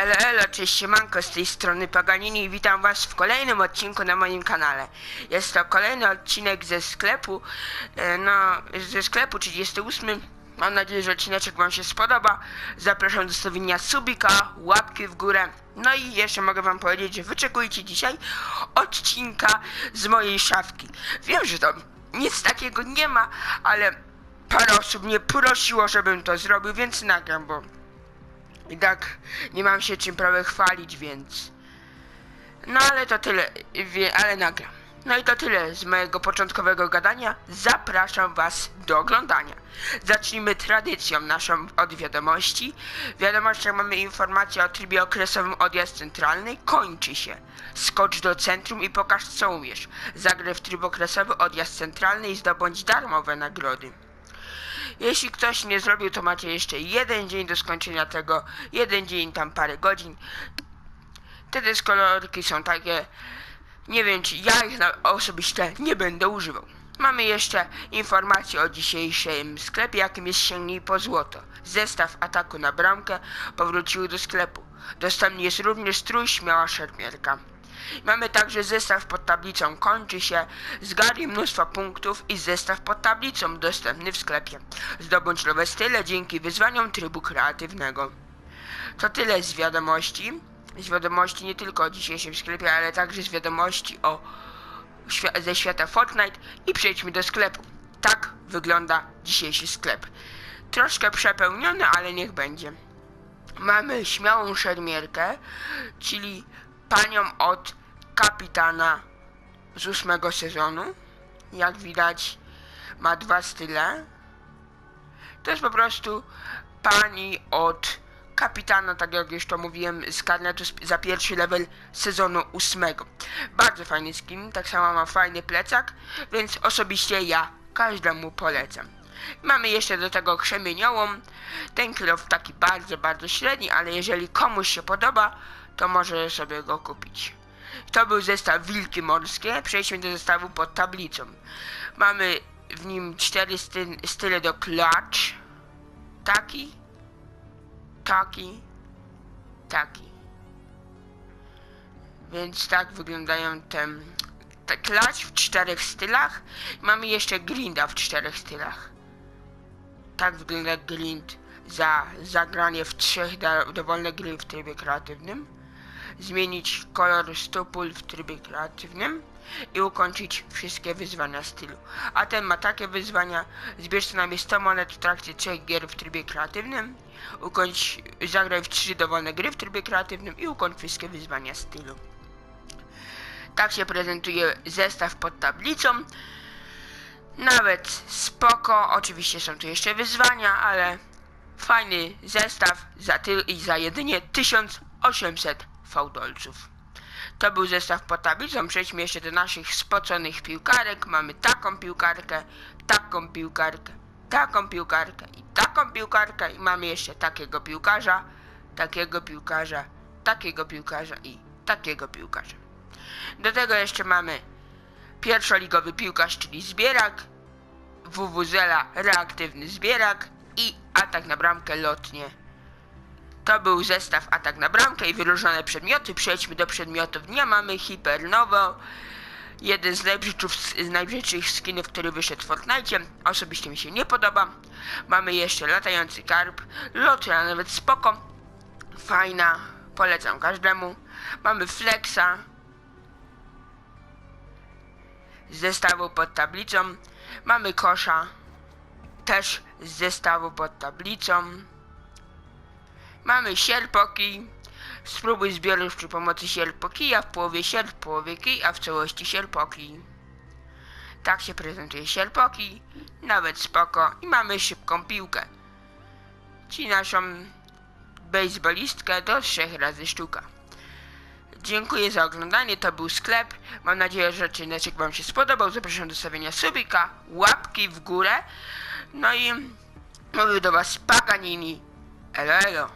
Elo, elo, cześć siemanko, z tej strony Paganini i witam was w kolejnym odcinku na moim kanale. Jest to kolejny odcinek ze sklepu, e, no, ze sklepu 38. Mam nadzieję, że odcineczek wam się spodoba. Zapraszam do stawienia subika, łapki w górę. No i jeszcze mogę wam powiedzieć, że wyczekujcie dzisiaj odcinka z mojej szafki. Wiem, że tam nic takiego nie ma, ale parę osób mnie prosiło, żebym to zrobił, więc nagram, bo i tak nie mam się czym prawie chwalić, więc. No ale to tyle, wie, ale nagram. No i to tyle z mojego początkowego gadania. Zapraszam Was do oglądania. Zacznijmy tradycją naszą od wiadomości. W wiadomościach mamy informację o trybie okresowym odjazd centralny. Kończy się. Skocz do centrum i pokaż co umiesz. Zagraj w tryb okresowy odjazd centralny i zdobądź darmowe nagrody. Jeśli ktoś nie zrobił, to macie jeszcze jeden dzień do skończenia tego, jeden dzień, tam parę godzin. Te deskolorki są takie, nie wiem czy ja ich osobiście nie będę używał. Mamy jeszcze informację o dzisiejszym sklepie, jakim jest Sięgnij po złoto. Zestaw ataku na bramkę powrócił do sklepu. Dostępny jest również strój śmiała szermierka. Mamy także zestaw pod tablicą kończy się, zgarnij mnóstwo punktów i zestaw pod tablicą dostępny w sklepie. Zdobądź nowe style dzięki wyzwaniom trybu kreatywnego. To tyle z wiadomości. Z wiadomości nie tylko o dzisiejszym sklepie, ale także z wiadomości o ze świata Fortnite i przejdźmy do sklepu. Tak wygląda dzisiejszy sklep. Troszkę przepełniony, ale niech będzie. Mamy śmiałą szermierkę, czyli panią od kapitana z ósmego sezonu. Jak widać, ma dwa style. To jest po prostu pani od kapitana, tak jak już to mówiłem, z karnetu za pierwszy level sezonu ósmego. Bardzo fajny skin, tak samo ma fajny plecak, więc osobiście ja każdemu polecam. Mamy jeszcze do tego krzemieniołą. Ten kilof taki bardzo, bardzo średni, ale jeżeli komuś się podoba, to może sobie go kupić. To był zestaw Wilki Morskie. Przejdźmy do zestawu pod tablicą. Mamy w nim cztery sty style do klacz. Taki, taki, taki. Więc tak wyglądają te, te klacz w czterech stylach. Mamy jeszcze grinda w czterech stylach. Tak wygląda grind za zagranie w trzech dowolne gry w trybie kreatywnym. Zmienić kolor stopul w trybie kreatywnym i ukończyć wszystkie wyzwania stylu. A ten ma takie wyzwania, zbierz co najmniej 100 monet w trakcie trzech gier w trybie kreatywnym, ukończ, zagraj w trzy dowolne gry w trybie kreatywnym i ukończ wszystkie wyzwania stylu. Tak się prezentuje zestaw pod tablicą. Nawet spoko, oczywiście są tu jeszcze wyzwania, ale fajny zestaw za ty i za jedynie 1800 fałdolców. To był zestaw pod tablicą. Przejdźmy jeszcze do naszych spoconych piłkarek. Mamy taką piłkarkę, taką piłkarkę, taką piłkarkę i taką piłkarkę i mamy jeszcze takiego piłkarza, takiego piłkarza, takiego piłkarza i takiego piłkarza. Do tego jeszcze mamy pierwszoligowy piłkarz, czyli zbierak, WWZela reaktywny zbierak i atak na bramkę lotnie. To był zestaw atak na bramkę i wyróżnione przedmioty. Przejdźmy do przedmiotów dnia. Mamy Hypernowo. Jeden z najbrzydszych, z skinów, który wyszedł w Fortnite. Osobiście mi się nie podoba. Mamy jeszcze latający karp. Lotra nawet spoko. Fajna. Polecam każdemu. Mamy Flexa. Z zestawu pod tablicą. Mamy kosza. Też z zestawu pod tablicą. Mamy sierpoki. Spróbuj zbiorów przy pomocy sierpoki, a w połowie sierp, połowie kij, a w całości sierpoki. Tak się prezentuje sierpoki. Nawet spoko. I mamy szybką piłkę. Czyli naszą bejsbolistkę do trzech razy sztuka. Dziękuję za oglądanie, to był sklep. Mam nadzieję, że odcinek wam się spodobał. Zapraszam do stawienia subika, łapki w górę. No i mówił do was Paganini. Elo, elo.